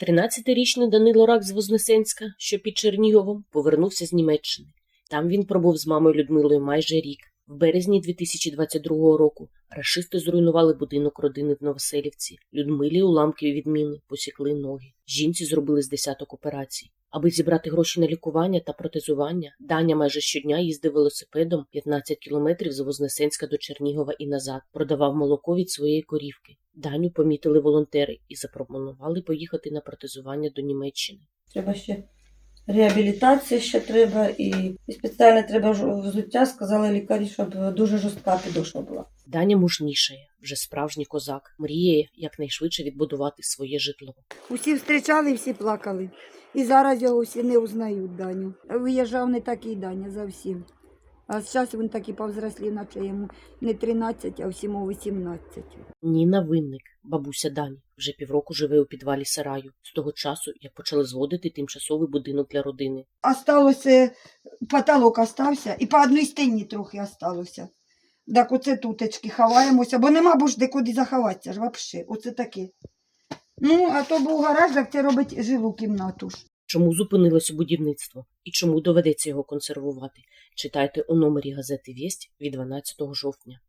13-річний Данило Рак з Вознесенська, що під Черніговом, повернувся з Німеччини. Там він пробув з мамою Людмилою майже рік. В березні 2022 року рашисти зруйнували будинок родини в Новоселівці. Людмилі уламки від міни посікли ноги. Жінці зробили з десяток операцій. Аби зібрати гроші на лікування та протезування, Даня майже щодня їздив велосипедом 15 кілометрів з Вознесенська до Чернігова і назад, продавав молоко від своєї корівки. Даню помітили волонтери і запропонували поїхати на протезування до Німеччини. Треба ще реабілітація ще треба і, і спеціально треба взуття, сказали лікарі, щоб дуже жорстка підошва була. Даня мужнішає, вже справжній козак, мріє якнайшвидше відбудувати своє житло. Усі зустрічали, всі плакали. І зараз його всі не узнають Даню. Виїжджав не такий Даня зовсім. А зараз він такий повзрослів, наче йому не 13, а всьому 18. Ніна Винник, бабуся Дані, вже півроку живе у підвалі сараю з того часу, як почали зводити тимчасовий будинок для родини. Осталося, потолок остався, і по одній стіні трохи осталося. Так оце тутечки ховаємося, бо нема бо ж де куди заховатися ж взагалі. Оце таке. Ну, а то був гараж, так це робить жилу кімнату ж. Чому зупинилося будівництво і чому доведеться його консервувати? Читайте у номері газети Вість від 12 жовтня.